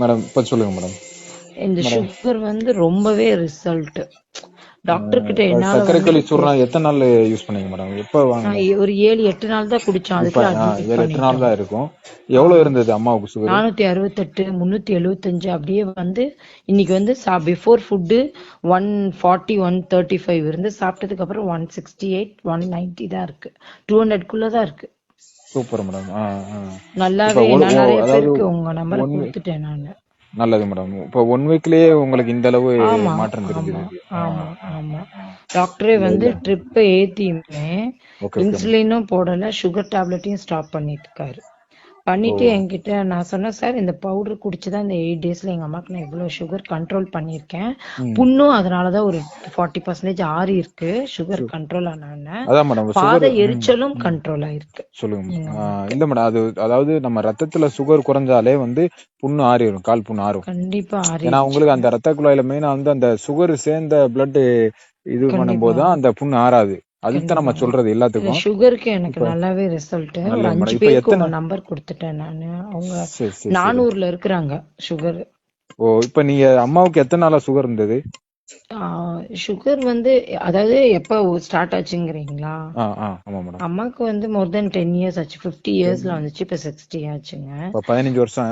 Madam இப்ப சொல்லுங்க madam இந்த சுகர் வந்து ரொம்பவே ரிசல்ட் டாக்டர் கிட்ட என்னால சர்க்கரை வந்து களி சூர்ணம் எத்தனை நாள் யூஸ் பண்ணீங்க மேடம் எப்ப வாங்க ஒரு ஏழு எட்டு நாள் தான் குடிச்சோம். அட்மிட் ஏழு எட்டு நாள் தான் இருக்கும். எவ்வளவு இருந்தது அம்மாவுக்கு சுகர் நானூத்தி அறுபத்தெட்டு முன்னூத்தி எழுபத்தஞ்சு அப்படியே வந்து இன்னைக்கு வந்து before food one forty one thirty five இருந்து சாப்பிட்டதுக்கு அப்புறம் one sixty eight one ninety தான் இருக்கு. டூ ஹண்ட்ரட்குள்ள தான் இருக்கு. Super madam. நல்லாவே நிறைய பேருக்கு உங்க நம்பரை கொடுத்துட்டேன் நானு. நல்லது மேடம். இப்ப ஒன் வீக்லயே உங்களுக்கு இந்த அளவு மாற்றம் ஆமா தெரிஞ்சது ஆமா ஆமா. டாக்டரே வந்து ட்ரிப்பை ஏத்தியுமே இன்சுலினும் போடல சுகர் டேப்லெட்டையும் ஸ்டாப் பண்ணிட்டு இருக்காரு. பண்ணிட்டு என்கிட்ட நான் சொன்னேன் சார் இந்த பவுடர் குடிச்சுதான் இந்த எயிட் டேஸ்ல எங்க அம்மாக்கு நான் இவ்வளவு சுகர் கண்ட்ரோல் பண்ணியிருக்கேன். புண்ணும் அதனாலதான் ஒரு ஃபார்ட்டி பர்சன்டேஜ் ஆறி இருக்கு சுகர் கண்ட்ரோல் மேடம் பாத எரிச்சலும் கண்ட்ரோல் ஆயிருக்கு. சொல்லுங்க இல்ல மேடம் அது அதாவது நம்ம ரத்தத்துல சுகர் குறைஞ்சாலே வந்து புண்ணு ஆறிடும் கால் புண்ணு ஆறும். கண்டிப்பா ஆறி ஏன்னா உங்களுக்கு அந்த ரத்த குழாயில மெயினா வந்து அந்த சுகர் சேர்ந்த பிளட் இது பண்ணும்போது அந்த புண்ணு ஆறாது. அதுதான் நம்ம சொல்றது எல்லாத்துக்கும். சுகருக்கு எனக்கு நல்லாவே ரிசல்ட் ஒரு அஞ்சு பேருக்கு நம்பர் கொடுத்துட்டேன் நானு. அவங்க. நானூறுல இருக்கிறாங்க சுகர் ஓ இப்ப நீங்க அம்மாவுக்கு எத்தனை நாளா சுகர் இருந்தது? சுகர் வந்து அதாவது எப்ப ஸ்டார்ட் ஆச்சுங்கிறீங்களா? அம்மாக்கு வந்து மோர் தென் டென் இயர்ஸ் ஆச்சு. பிப்டி இயர்ஸ்ல வந்துச்சு இப்ப சிக்ஸ்டி ஆச்சுங்க. பதினஞ்சு வருஷம்